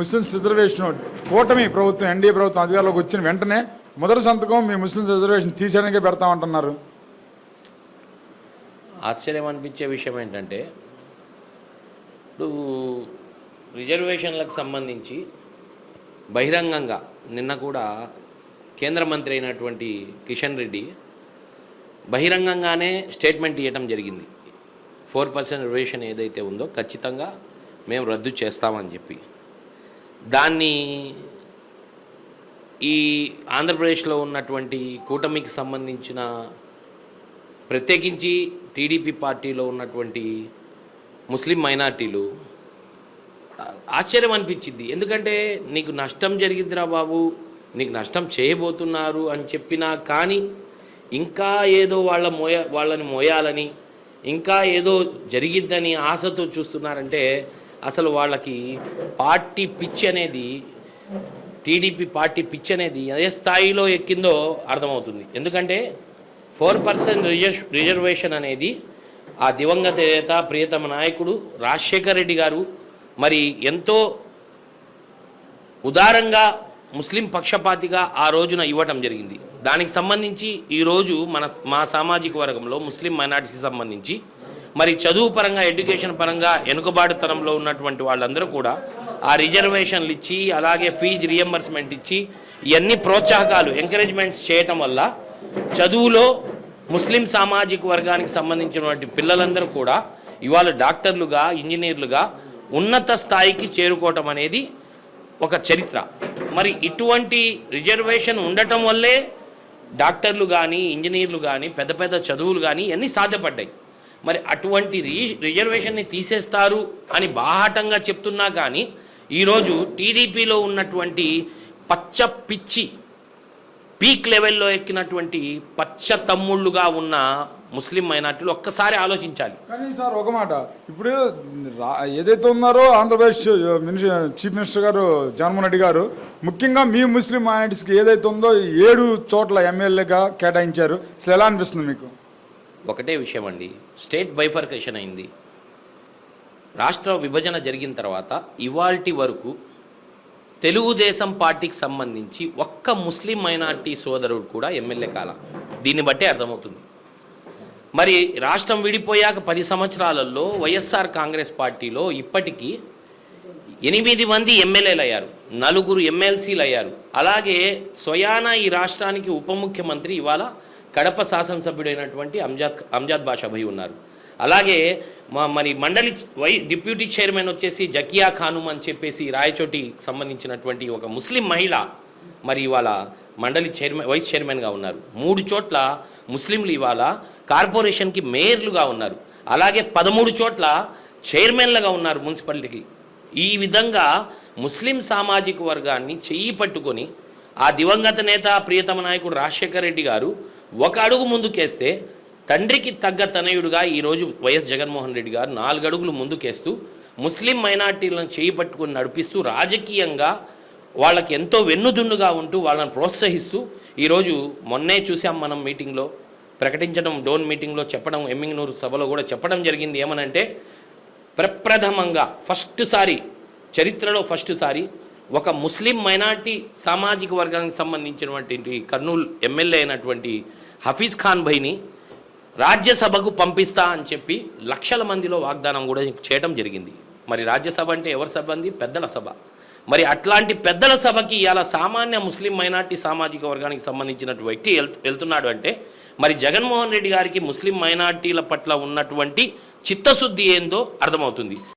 Muslims reservation కూటమి ప్రభుత్వం NDA ప్రభుత్వం అధికారంలోకి వచ్చిన వెంటనే మొదటి సంతకం మీ ముస్లిమ్స్ రిజర్వేషన్ తీసేయడానికే పెడతామంటున్నారు ఆశ్చర్యం అనిపించే విషయం ఏంటంటే ఇప్పుడు రిజర్వేషన్లకు సంబంధించి బహిరంగంగా నిన్న కూడా కేంద్ర మంత్రి అయినటువంటి కిషన్ రెడ్డి బహిరంగంగానే స్టేట్మెంట్ ఇవ్వటం జరిగింది. ఫోర్ పర్సెంట్ రిజర్వేషన్ ఏదైతే ఉందో ఖచ్చితంగా మేము రద్దు చేస్తామని చెప్పి. దాన్ని ఈ ఆంధ్రప్రదేశ్లో ఉన్నటువంటి కూటమికి సంబంధించిన ప్రత్యేకించి టీడీపీ పార్టీలో ఉన్నటువంటి ముస్లిం మైనార్టీలు ఆశ్చర్యం అనిపించింది. ఎందుకంటే నీకు నష్టం జరిగిందిరా బాబు నీకు నష్టం చేయబోతున్నారు అని చెప్పినా కానీ ఇంకా ఏదో వాళ్ళ మోయ వాళ్ళని మోయాలని ఇంకా ఏదో జరిగిద్దని ఆశతో చూస్తున్నారంటే అసలు వాళ్ళకి పార్టీ పిచ్ అనేది టీడీపీ పార్టీ పిచ్ అనేది ఏ స్థాయిలో ఎక్కిందో అర్థమవుతుంది. ఎందుకంటే ఫోర్ పర్సెంట్ రిజర్వ్ రిజర్వేషన్ అనేది ఆ దివంగత నేత ప్రియతమ నాయకుడు రాజశేఖర్ రెడ్డి గారు మరి ఎంతో ఉదారంగా ముస్లిం పక్షపాతిగా ఆ రోజున ఇవ్వటం జరిగింది. దానికి సంబంధించి ఈరోజు మన మా సామాజిక వర్గంలో ముస్లిం మైనార్టీకి సంబంధించి మరి చదువు పరంగా ఎడ్యుకేషన్ పరంగా వెనుకబాటుతనంలో ఉన్నటువంటి వాళ్ళందరూ కూడా ఆ రిజర్వేషన్లు ఇచ్చి అలాగే ఫీజు రియంబర్స్మెంట్ ఇచ్చి ఇవన్నీ ప్రోత్సాహకాలు ఎంకరేజ్మెంట్స్ చేయటం వల్ల చదువులో ముస్లిం సామాజిక వర్గానికి సంబంధించినటువంటి పిల్లలందరూ కూడా ఇవాళ డాక్టర్లుగా ఇంజనీర్లుగా ఉన్నత స్థాయికి చేరుకోవటం అనేది ఒక చరిత్ర. మరి ఇటువంటి రిజర్వేషన్ ఉండటం వల్లే డాక్టర్లు కానీ ఇంజనీర్లు కానీ పెద్ద పెద్ద చదువులు కానీ ఇవన్నీ సాధ్యపడ్డాయి. మరి అటువంటి రి రిజర్వేషన్ని తీసేస్తారు అని బాహాటంగా చెప్తున్నా కానీ ఈరోజు టీడీపీలో ఉన్నటువంటి పచ్చ పిచ్చి పీక్ లెవెల్లో ఎక్కినటువంటి పచ్చ తమ్ముళ్ళుగా ఉన్న ముస్లిం మైనార్టీలు ఒక్కసారి ఆలోచించాలి. కానీ సార్ ఒక మాట. ఇప్పుడు ఏదైతే ఉన్నారో ఆంధ్రప్రదేశ్ మినిస్టర్ చీఫ్ మినిస్టర్ గారు జగన్మోహన్ రెడ్డి గారు ముఖ్యంగా మీ ముస్లిం మైనార్టీస్కి ఏదైతే ఉందో ఏడు చోట్ల ఎమ్మెల్యేగా కేటాయించారు. అసలు ఎలా అనిపిస్తుంది మీకు? ఒకటే విషయం అండి స్టేట్ బైఫర్కేషన్ అయింది. రాష్ట్ర విభజన జరిగిన తర్వాత ఇవాల్టి వరకు తెలుగుదేశం పార్టీకి సంబంధించి ఒక్క ముస్లిం మైనార్టీ సోదరుడు కూడా ఎమ్మెల్యే కాల. దీన్ని బట్టే అర్థమవుతుంది. మరి రాష్ట్రం విడిపోయాక పది సంవత్సరాలలో వైఎస్ఆర్ కాంగ్రెస్ పార్టీలో ఇప్పటికీ ఎనిమిది మంది ఎమ్మెల్యేలు అయ్యారు. నలుగురు ఎమ్మెల్సీలు అయ్యారు. అలాగే స్వయానా ఈ రాష్ట్రానికి ఉప ముఖ్యమంత్రి ఇవాళ కడప శాసనసభ్యుడైనటువంటి అంజాద్ అంజాద్ బాషాభాయ్ ఉన్నారు. అలాగే మా మరి మండలి వై డిప్యూటీ చైర్మన్ వచ్చేసి జకియా ఖానుమ్ అని చెప్పేసి రాయచోటి సంబంధించినటువంటి ఒక ముస్లిం మహిళ మరి ఇవాళ మండలి చైర్మన్ వైస్ చైర్మన్గా ఉన్నారు. మూడు చోట్ల ముస్లింలు ఇవాళ కార్పొరేషన్కి మేయర్లుగా ఉన్నారు. అలాగే పదమూడు చోట్ల చైర్మన్లుగా ఉన్నారు మున్సిపాలిటీకి. ఈ విధంగా ముస్లిం సామాజిక వర్గాన్ని చెయ్యి పట్టుకొని ఆ దివంగత నేత ప్రియతమ నాయకుడు రాజశేఖర రెడ్డి గారు ఒక అడుగు ముందుకేస్తే తండ్రికి తగ్గ తనయుడుగా ఈరోజు వైఎస్ జగన్మోహన్ రెడ్డి గారు నాలుగు అడుగులు ముందుకేస్తూ ముస్లిం మైనార్టీలను చేయి పట్టుకుని నడిపిస్తూ రాజకీయంగా వాళ్ళకి ఎంతో వెన్నుదున్నుగా ఉంటూ వాళ్ళని ప్రోత్సహిస్తూ ఈరోజు మొన్నే చూసాం మనం మీటింగ్లో. ప్రకటించడం డోన్ మీటింగ్లో చెప్పడం ఎమ్మింగ్నూరు సభలో కూడా చెప్పడం జరిగింది ఏమనంటే ప్రప్రథమంగా ఫస్ట్ సారి చరిత్రలో ఫస్ట్ సారి ఒక ముస్లిం మైనార్టీ సామాజిక వర్గానికి సంబంధించినటువంటి కర్నూలు ఎమ్మెల్యే అయినటువంటి హఫీజ్ ఖాన్ భైని రాజ్యసభకు పంపిస్తా అని చెప్పి లక్షల మందిలో వాగ్దానం కూడా చేయడం జరిగింది. మరి రాజ్యసభ అంటే ఎవరి సభ అంది పెద్దల సభ. మరి అట్లాంటి పెద్దల సభకి ఇలా సామాన్య ముస్లిం మైనార్టీ సామాజిక వర్గానికి సంబంధించిన వ్యక్తి వెళ్తున్నాడు అంటే మరి జగన్మోహన్ రెడ్డి గారికి ముస్లిం మైనార్టీల పట్ల ఉన్నటువంటి చిత్తశుద్ధి ఏందో అర్థమవుతుంది.